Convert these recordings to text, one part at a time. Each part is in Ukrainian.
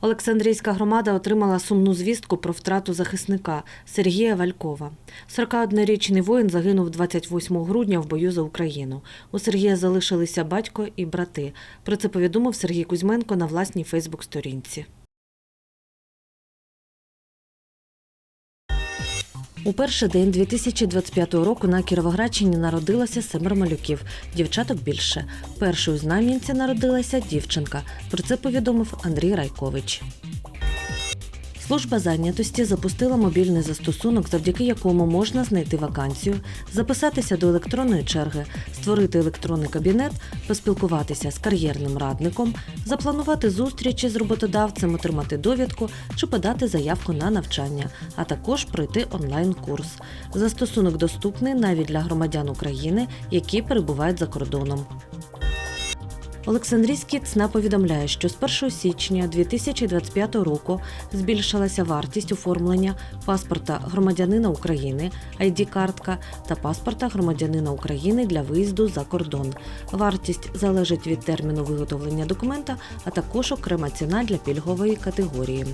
Олександрійська громада отримала сумну звістку про втрату захисника Сергія Валькова. 41-річний воїн загинув 28 грудня в бою за Україну. У Сергія залишилися батько і брати. Про це повідомив Сергій Кузьменко на власній Фейсбук-сторінці. У перший день 2025 року на Кіровоградщині народилося семеро малюків, дівчаток більше. Першою з народилася дівчинка. Про це повідомив Андрій Райкович. Служба зайнятості запустила мобільний застосунок, завдяки якому можна знайти вакансію, записатися до електронної черги, створити електронний кабінет, поспілкуватися з кар'єрним радником, запланувати зустрічі з роботодавцем, отримати довідку чи подати заявку на навчання, а також пройти онлайн-курс. Застосунок доступний навіть для громадян України, які перебувають за кордоном. Олександрійський ЦНА повідомляє, що з 1 січня 2025 року збільшилася вартість оформлення паспорта громадянина України, ID-картка та паспорта громадянина України для виїзду за кордон. Вартість залежить від терміну виготовлення документа, а також окрема ціна для пільгової категорії.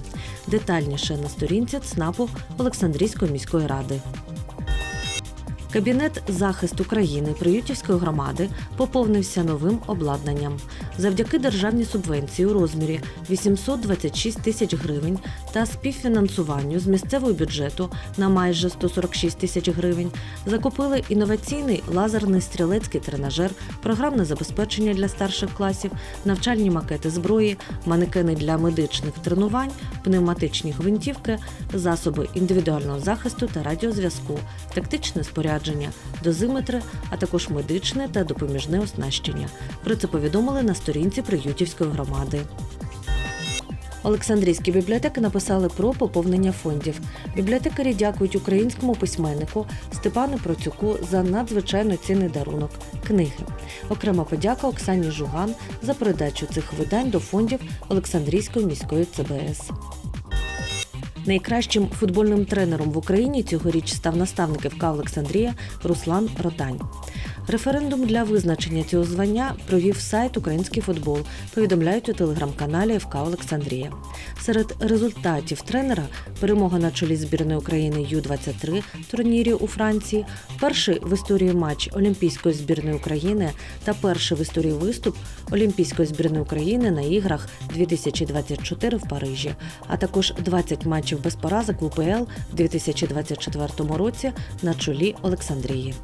Детальніше на сторінці ЦНАПу Олександрійської міської ради. Кабінет захист України Приютівської громади поповнився новим обладнанням. Завдяки державній субвенції у розмірі 826 тисяч гривень та співфінансуванню з місцевого бюджету на майже 146 тисяч гривень закупили інноваційний лазерний стрілецький тренажер, програмне забезпечення для старших класів, навчальні макети зброї, манекени для медичних тренувань, пневматичні гвинтівки, засоби індивідуального захисту та радіозв'язку, тактичне спорядження, дозиметри, а також медичне та допоміжне оснащення. Про це повідомили на сторінці Приютівської громади. Олександрійські бібліотеки написали про поповнення фондів. Бібліотекарі дякують українському письменнику Степану Процюку за надзвичайно цінний дарунок книги. Окрема подяка Оксані Жуган за передачу цих видань до фондів Олександрійської міської ЦБС. Найкращим футбольним тренером в Україні цьогоріч став наставник ФК Олександрія Руслан Ротань. Референдум для визначення цього звання провів сайт Український футбол. Повідомляють у телеграм-каналі ФК Олександрія. Серед результатів тренера перемога на чолі збірної України Ю-23 турнірі у Франції, перший в історії матч Олімпійської збірної України та перший в історії виступ Олімпійської збірної України на іграх 2024 в Парижі, а також 20 матчів без поразок в УПЛ в 2024 році на чолі Олександрії.